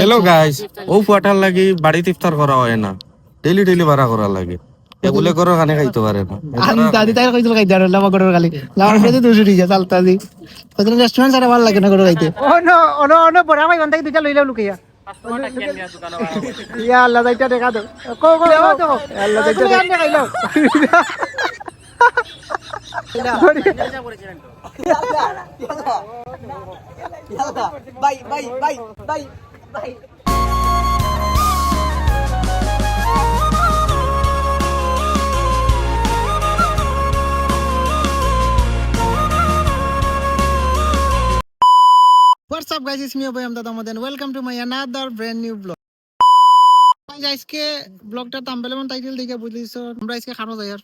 Hello guys ও ফুয়াটার লাগি বাড়িতে ইফতার করা হয় না। ডেলি ডেলি ভাড়া করা লাগে। এগুলো করে খানে খাইতে পারে না। আমি দাদি তাই কইছিল খাইতে আর লামা গড়ের গালি লামার প্রতি দুশো ঠিক আছে চালতা দি কইছিল রেস্টুরেন্ট ছাড়া ভালো লাগে না গড় খাইতে। অনো অনো অনো বড়া ভাই বন্ধা দুইটা লইলাও লুকিয়া ইয়া আল্লাহ যাইটা দেখা দাও কো কো আল্লাহ যাইটা দেখাইলাও What's up guys, it's me Abhay Amdad Ahmed and welcome to my another brand new vlog. Guys, আজকে ব্লগটা থাম্বনেল এবং টাইটেল দেখে বুঝলিছো আমরা আজকে যাই আর।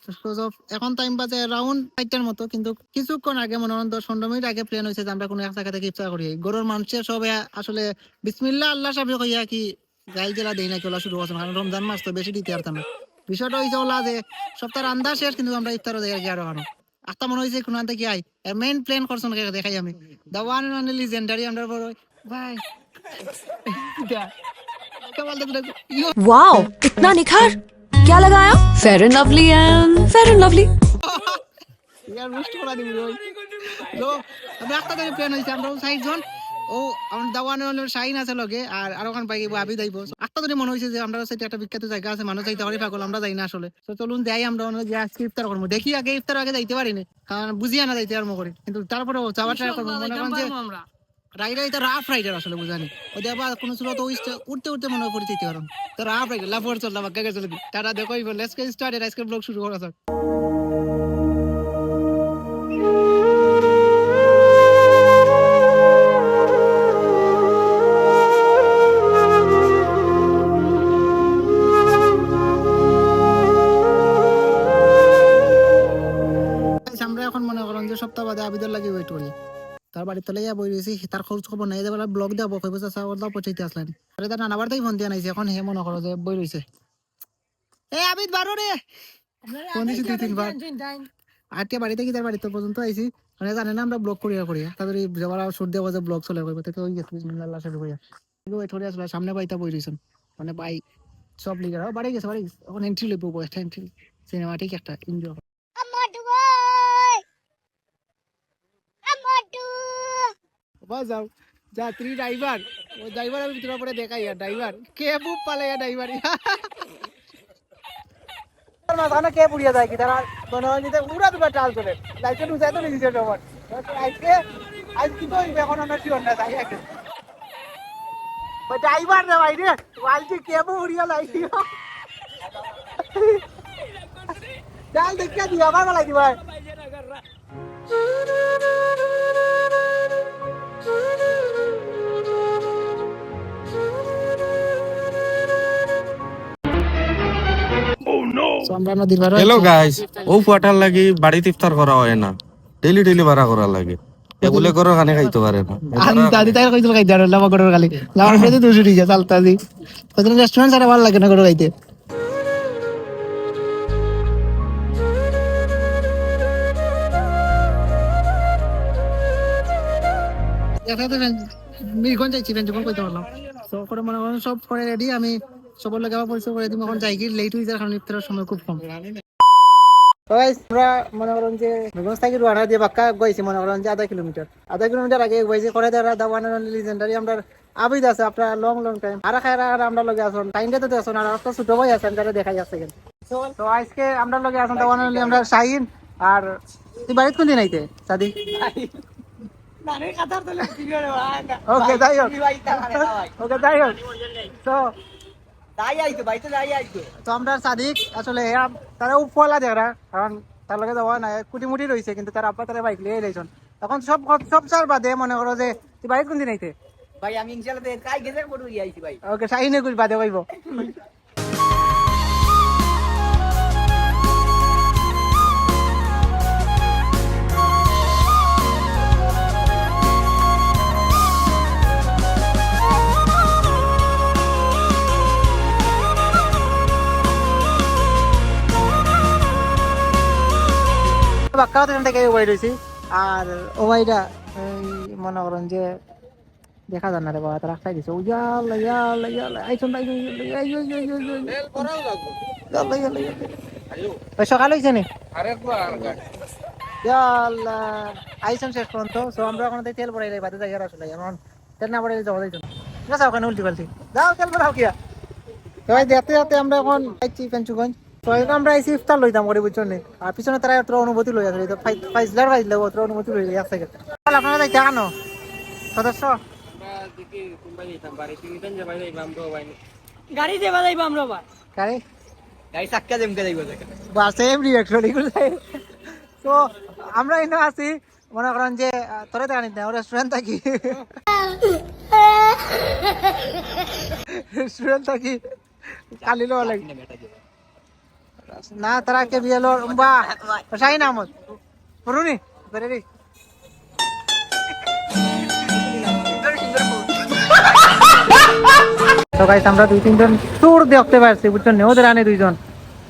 এখন টাইম বাজে অ্যারাউন্ড চারটার মতো, কিন্তু কিছুক্ষণ আগে, মনে হয় দশ পনেরো আগে প্ল্যান হয়েছে যে আমরা কোনো এক জায়গা থেকে ইফতার করি। গরুর মানুষের আসলে বিসমিল্লা আল্লাহ সাহেব কইয়া কি গাই জেলা দেই না কেলা শুরু করছে। কারণ রমজান মাস তো বেশি দিতে পারতাম বিষয়টা হয়েছে ওলা যে সপ্তাহের আন্দাজ শেষ, কিন্তু আমরা ইফতারও যাই আর আনো আত্মা মনে হয়েছে কোনো আনতে কি আই মেইন প্ল্যান করছেন দেখাই আমি। দ্য ওয়ান অনলি কেমন দেখলে वाओ इतना निखार क्या लगाया fair and lovely and fair and lovely ইয়ার মুষ্ট করা দিবি ওই তো আমরা একটা থেকে প্ল্যান হইছে আমরা সাইড জন ও আমার দাওয়ানে হলো শাইন আছে লগে আর আর ওখান পাই আবি দাইব একটা ধরে মনে হইছে যে আমরা সাইডে একটা বিখ্যাত জায়গা আছে মানুষ যাইতে পারি পাগল আমরা যাই না আসলে তো চলুন যাই আমরা অন্য যে আজকে ইফতার করবো দেখি আগে ইফতার আগে যাইতে পারি না কারণ বুঝিয়া না যাইতে আর করি কিন্তু তারপরে যাওয়ার ট্রাই করবো মনে করেন যে রাইডার এটা রাফ রাইডার আসলে, বুঝানি। ওদের আবার কোনো ছিল তো উঠতে উঠতে মনে করে যেতে পারো তো রাফ রাইডার লাফর চল লাফা কে? চলে টাটা, দেখো লেটস গেট স্টার্টেড আজকে ব্লগ শুরু করা যাক। আমরা এখন মনে করেন যে সপ্তাহ বাদে আবিদের লাগে ওয়েট করি। তার বাড়ির তলে ইয়া বই রয়েছি তার খোঁজ খবর নাই যে ব্লগ দেবো কইব চাচা ওর দাও পৌঁছাইতে আসলেন আরে তার নানাবার তাই ফোন দিয়া নাইছে এখন হে মনে করো যে বই রয়েছে এ আবিদ বারো রে ফোন দিছি দুই তিনবার আটকে বাড়িতে কি তার বাড়িতে পর্যন্ত আইছি মানে জানে না আমরা ব্লগ করিয়া করিয়া তাড়াতাড়ি যাবার সুর দেওয়া যে ব্লগ চলে কইব তাতে ওই গেছে বিসমিল্লাহ সাহেব কইয়া ওয়েট করে আসলে সামনে বাইতা বই রয়েছেন মানে বাই সব লিগার বাড়ি গেছে বাড়ি গেছে। এখন এন্ট্রি লইব একটা এন্ট্রি সিনেমাটিক একটা এনজয় বাজাও যাত্রী ড্রাইভার ও ড্রাইভার আমি ভিতরে পরে দেখাই ড্রাইভার কে বুক পালে ড্রাইভার মাঝখানে কে পুড়িয়া যায় কি? তারা মনে হয় যে উড়া দুবার টাল চলে লাইটে ঢুকে তো নিজের জমন আজকে আজ কি তো এখন আমরা শিওর না যাই আগে ড্রাইভার রে ভাই রে আজকে কেবো উড়িয়া লাইছি চাল দেখিয়া দিবা আমার বেলায় দিবা। হ্যালো গাইস ও ফুয়াটার লাগি বাড়িতে ইফতার করা হয় না। ডেলি ডেলি ভাড়া করা লাগে। এগুলো করে খানে খাইতে পারে না। আমি দাদি তাই কইছিল খাইতে আর লামা গড়ের গালি লামার প্রতি দুশো ঠিক আছে চালতা দি। কইছিল রেস্টুরেন্ট ছাড়া ভালো লাগে না গড় খাইতে। মিরগঞ্জ যাইছি যখন কইতে পারলাম। তো করে মনে করেন সব করে রেডি আমি সবার লোক আবার পরিচয় করে দিব। এখন যাই কি লেট হয়ে যায় কারণ ইফতারের সময় খুব কম। আমরা মনে করেন যে মেঘগঞ্জ থেকে রোয়ানা দিয়ে বাক্কা গেছি মনে করেন যে আধা কিলোমিটার। আধা কিলোমিটার আগে গেছি করে দেওয়া দা ওয়ান অনলি লিজেন্ডারি আমরা আবিদ আছে আপনার লং লং টাইম আর খাই আর আমরা লগে আসুন টাইমটা তো আসুন আর একটা ছোট ভাই আছেন তারা দেখা যাচ্ছে তো আজকে আমরা লগে আসুন দা ওয়ান অনলি আমরা শাহিন আর তুই বাড়িতে কোন দিন আইতে সাদি? ওকে যাই হোক। ওকে যাই হোক। তো তো আমরা সাদিক আসলে তারা উপলা দেখরা কারণ তার লগে যাওয়া নাই কুটি মুটি রয়েছে কিন্তু তার আব্বা তারা বাইক লিয়ে এলাইছেন এখন সব সব চার বাদে মনে করো যে তুই বাইক কোনদিন আইতে? ভাই আমি ইনশাল্লাহ কাই গেছে বড় আইছি ভাই। ওকে সাইনে কই বাদে পাইব তো থেকে বাই রয়েছি আর ও এই মনে করেন যে দেখা যান না রে বাবা খাই দিছে। ও ইয়াল্লা ইয়াল্লা ইয়াল্লা। আইছন আইছন ইয়াল্লা ইয়াল্লা ইয়াল্লা ইয়াল্লা। ইয়াল্লা ওই সকাল হয়েছে নি? ইয়াল্লা। আইছন শেষ পর্যন্ত। সো আমরা এখন তেল পড়াইলে বাদে যাই আর আসলে এখন তেল না পড়াইলে যাওয়া যাইতো না ঠিক আছে ওখানে উল্টি পাল্টি। যাও তেল পড়াও কিয়া। তো ভাই দেখতে দেখতে আমরা এখন আইছি পেঞ্চুগঞ্জ তো এখন আমরা আইছি ইফতার লইতাম করে বুঝছ নি আর পিছনে তারা তোর অনুমতি লই আসলে তো ফাইজলার ফাইজলে অনুমতি লই আপনারা যাই কেন সদস্য। গাড়ি আমরা বা কারে গাড়ি? চাক্কা জমকে যাইব দেখে বাসে রিয়াকশন এগুলো তো আমরা এখানে আছি মনে করেন যে তোরে দেখা নিতে রেস্টুরেন্ট থাকি। রেস্টুরেন্ট থাকি। কালি লো লাগে না তারা রে। তো গাইস আমরা দুই তিনজন চোর দেখতে পারছি বুঝছেন নি? ওদের আনে দুইজন।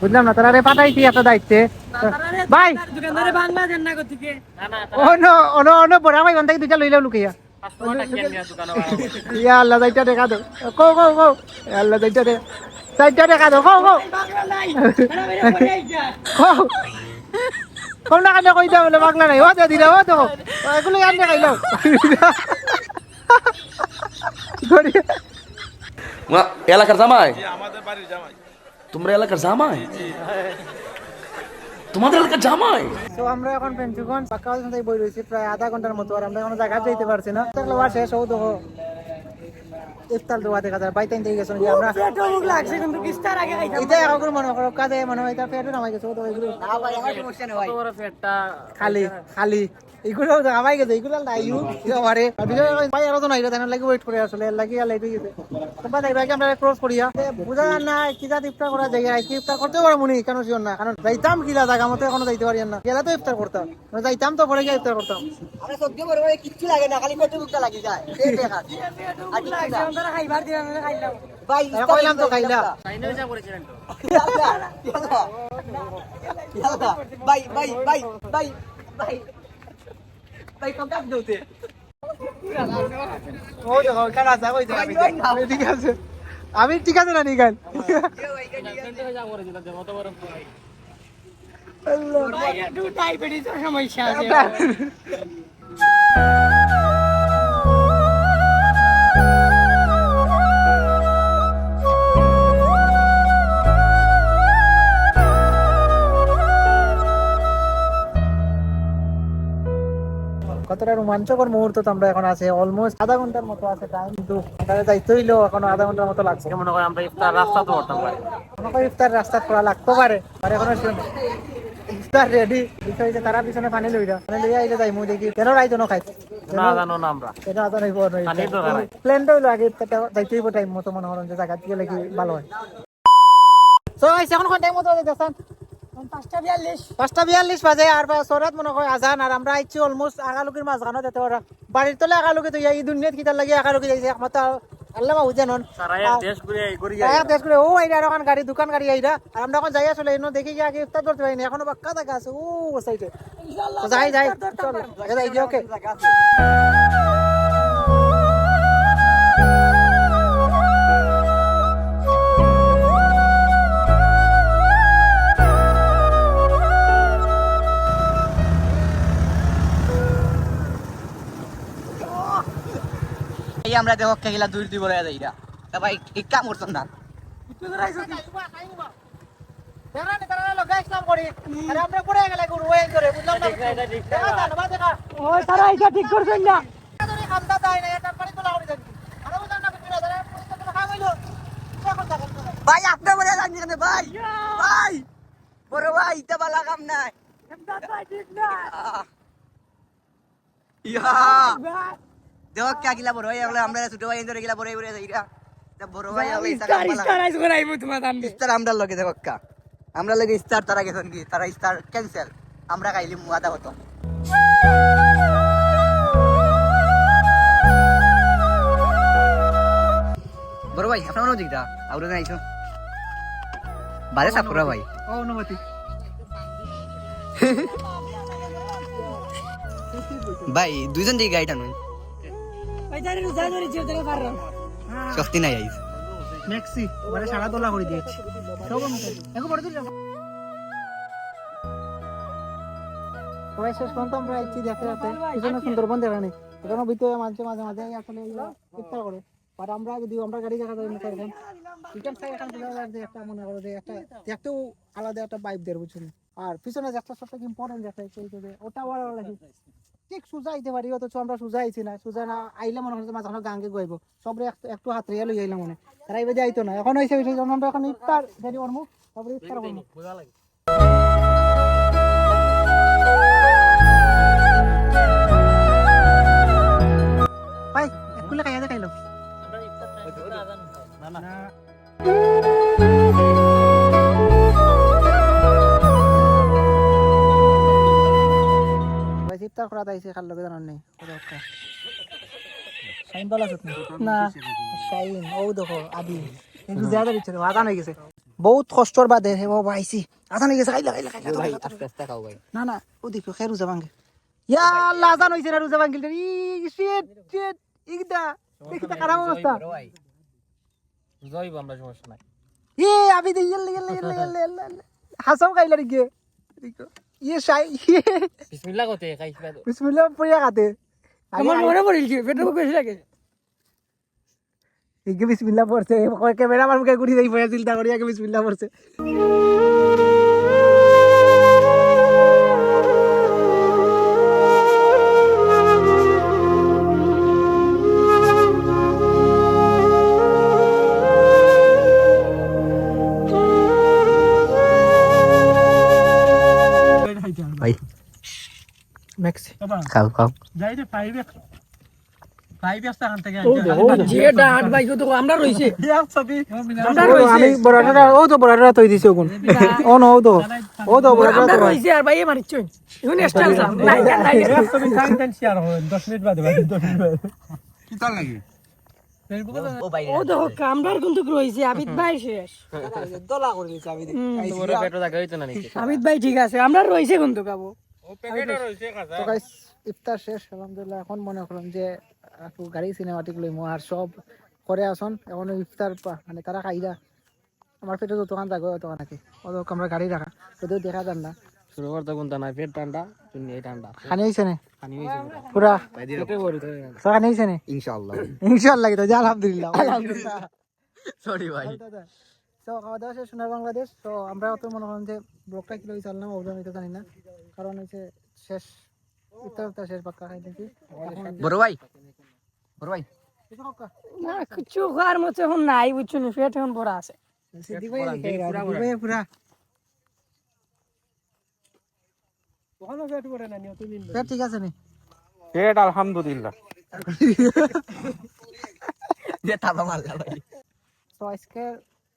বুঝলাম না তারা রে পাঠাইছি একটা দায়িত্বে। ভাই! দোকানদারে বাংলা দেন না কোথেকে অন্য অন্য অন্য বড় ভাই দুইটা লইলাম লুকিয়া ইয়া আল্লাহ যাইটা দেখা দাও কো কো কো ইয়া আল্লাহ যাইটা দে। যাইটা দেখা দাও পড়ে আইছা কো কম না কানে কইতা বলে বাংলা নাই। ও দিরা ও তো এগুলো খাইলো গড়ি মা- এলাকার জামাই? তোমরা এলাকার জামাই? তোমাদের এলাকার জামাই? তো আমরা এখন পেঞ্চুগঞ্জ পাক্কা বই রয়েছি প্রায় আধা ঘণ্টার মতো আর আমরা এখন জায়গা যাইতে পারছি না। ওয়া শেষ হও দেখো। ইফতার দোয়া দেখা যায় বাইতাইন থেকে গেছো আমরা পেটও মুখ লাগছে কিন্তু কিস্তার আগে এটা এখন মনে করো কাজে মনে হয় এটা নামাই গেছে তো এগুলো। না ভাই আমার সমস্যা নেই ভাই। খালি খালি। এগুলো নামাই গেছে এগুলো নাই আমারে। ভাই আরও তো নাই রে লাগি ওয়েট করে আসলে লাগি আর লেট গেছে। তোমরা দেখবে কি আমরা ক্রস করিয়া বুঝা না কি জাত ইফতার করা যায় কি ইফতার করতে পারব নি কেন শিওর না? কারণ যাইতাম কিলা জায়গা মতো এখনও যাইতে পারি না। গেলে তো ইফতার করতাম মানে যাইতাম তো পরে গিয়ে ইফতার করতাম। আমরা সত্যি বড় কিচ্ছু লাগে না খালি পেটে মুখটা লাগি যায়। আর কিচ্ছু খাইবার দিলাম না খাইলাম। ভাই কইলাম তো খাইলা। ইয়াল্লা, ইয়াল্লা, ইয়াল্লা। ভাই ভাই ভাই ভাই ভাই ভাই ককাপ দৌতে ও দেখো কেন আছে কই ভাই, ভাই, না। ঠিক আছে। আমি ঠিক আছে না নিগান? সমস্যা আছে। কতটা রোমাঞ্চকর মুহূর্ত তো আমরা এখন আছে। অলমোস্ট আধা ঘণ্টার মতো আছে টাইম কিন্তু দায়িত্ব হইল এখনও আধা ঘণ্টার মতো লাগছে। মনে করি আমরা ইফতার রাস্তা তো করতাম পারি। মনে করি ইফতার রাস্তা করা লাগতে পারে। আর এখনও ইফতার রেডি বিষয় হচ্ছে তারা পিছনে পানি লইরা পানি লইয়া আইলে যাই মুই দেখি কেন রাইতো না খাইতে? না জানো না আমরা। কেন আদা নাই। বড় প্ল্যানটা হইল আগে ইফতারটা যাইতে হইব টাইম মতো মনে করেন যে জায়গা দিয়ে লাগি ভালো হয়। সো এখন কোন টাইম মতো দেখছেন পাঁচটা বিয়াল্লিশ বাজে আর বা মনে হয় আজান আর আমরা আইছি অলমোস্ট আগালুকির মাঝখানো যেতে ওরা বাড়ির তলে আগালুকি তো এই দুনিয়াত কিতার লাগি আগালুকি যাইছে একমাত্র আল্লাহ বাবু জানন দেশ ঘুরে ও আইরা ওখান গাড়ি দোকান গাড়ি আইরা আর আমরা এখন যাই আসলে এনো দেখি কি আগে ইফতার করতে পারিনি এখনও বাক্কা দেখা আছে ও সাইডে যাই যাই। যাই ওকে আমরা বুঝলাম না বিক্রি ধরে পুলিশ তো খাওয়া হইল এখন দেখেন তো। ভাই আপনার বলে জানি ভাই। ভাই বড় ভাই ইটা বালা কাম নাই। ইয়া। দেখো কে গিলা বড় ভাই? এগুলো আমরা ছোট ভাই ধরে গিলা বড় ভাই বড় বড় ভাই এগুলো ইস্তার ইস্তার ইস্তার আইস করাইবো তোমার দাম ইস্তার আমরা লগে দেখো কা আমরা লগে ইস্তার তারা গেছেন কি তারা ইস্তার ক্যান্সেল আমরা খাইলি মুয়াদা হতো বড় ভাই আপনার মনে হচ্ছে আউরে আইছো? বারে সাপ করা ভাই। ও অনুমতি ভাই দুইজন দিকে গাড়িটা নয় শক্তি নাই আইস। মানে সারা দোলা করে দিয়েছি। সব এখন বড় দিলাম সবাই শেষ পর্যন্ত আমরা ইচ্ছি দেখতে যাতে পিছনে সুন্দরবন দেখা নেই। এখানে ভিতরে মাঝে মাঝে মাঝে আসলে এগুলো ইফতার করে। আর আমরা যদি আমরা গাড়ি দেখা যাই মতো এরকম চিকেন ফ্রাই এখান থেকে একটা মনে করো যে একটা দেখতেও আলাদা একটা বাইক দেয় বুঝছেন আর পিছনে ইম্পর্টেন্ট ওটা বড় লাগে ঠিক সোজা আইতে পারি, অথচ আমরা সোজা আইছি না। সোজা না আইলে মনে হচ্ছে মাঝখানে গাঙ্গে গইব। সবরে একটু- হাত রেয়াল লই আইলাম মনে তারা এবার যাইতো না। এখন হয়েছে যখন আমরা এখন ইফতার দেরি মুখ তারপরে ইফতার করব না। শাইন ও দেখো আদি। কিন্তু জ্যাদা দিচ্ছে আদান হয়ে গেছে বহুত কষ্টর বাদে হে বাবা আইছি আদান হয়ে গেছে খাইলা খাইলা খাইলা ভাই আস্তে আস্তে খাও ভাই। না না ও দেখো খের ইয়া আল্লাহ আজান হইছে না রোজা ভাঙ্গিল ই শিট শিট ইগদা। দেখিতা খারাপ অবস্থা জয়ব আমরা সমস্যা নাই এ আবি দে ইল্লা ইল্লা ইল্লা ইল্লা ইল্লা হাসাও খাইলা দেখো। ইয়ে শাই ইয়ে। বিসমিল্লাহ করতে খাইছিলা তো বিসমিল্লাহ পড়িয়া খাতে আমার মনে পড়িল কি? পেটে বেশি লাগে। ইগে বিসমিল্লাহ পড়ছে কয় ক্যামেরা আমার মুখে ঘুরি যাই পয়া চিন্তা করি আগে বিসমিল্লাহ পড়ছে ভাই। ম্যাক্সি। খাও খাও যে ডাট বাইক তো আমরা কামদার কিন্তু ইফতার শেষ আলহামদুলিল্লাহ এখন মনে করলাম যে একটু গাড়ি সিনেমাটিক লইমু আর সব করে আসন এখন ইফতার মানে তারা খাইরা আমার পেটে যতক্ষণ থাকবে ততক্ষণ নাকি অতক্ষণ আমরা গাড়ি রাখা যদিও দেখা যান না। শুরু করতে কোনটা নাই পেট ঠান্ডা তুমি এই ঠান্ডা খানি হয়েছে না? পানি হইছে পুরা পেটে ভরি তো তো খানি হয়েছে না? ইনশাআল্লাহ। ইনশাল্লাহ তো আলহামদুলিল্লাহ। আলহামদুলিল্লাহ। সরি ভাই। তো খাওয়া দাওয়া শেষ সোনার বাংলাদেশ। তো আমরা অত মনে করেন যে ব্লগটা কি লই চাললাম ওজন হইতে জানি না। কারণ হচ্ছে শেষ। ইফতার শেষ পাক্কা খাই দেখি। বড় ভাই। বড় ভাই। না কিছু খাওয়ার মতো এখন নাই বুঝছ না? পেট এখন ভরা আছে। দিবাই দিবাই পুরা। পেট ঠিক আছে নি? পেট আলহামদুলিল্লাহ। যে তাবা মারলা ভাই। তো আজকে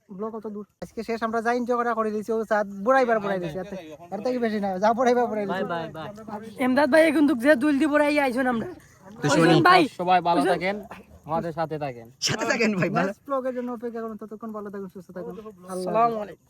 ব্লগ অত দূর। আজকে শেষ আমরা যা এনজয় করা করে দিয়েছি ও সাত বুড়াইবার বুড়াই দিয়েছি এর থেকে- বেশি না যা বুড়াইবার বুড়াই দিয়েছি। এমদাদ ভাই কিন্তু যে দুল দি পড়াই আইছন আমরা। সবাই ভালো থাকেন আমাদের সাথে থাকেন। সাথে থাকেন ভাই ভালো। ব্লগের জন্য অপেক্ষা করুন ততক্ষণ ভালো থাকুন সুস্থ থাকুন। আসসালামু আলাইকুম।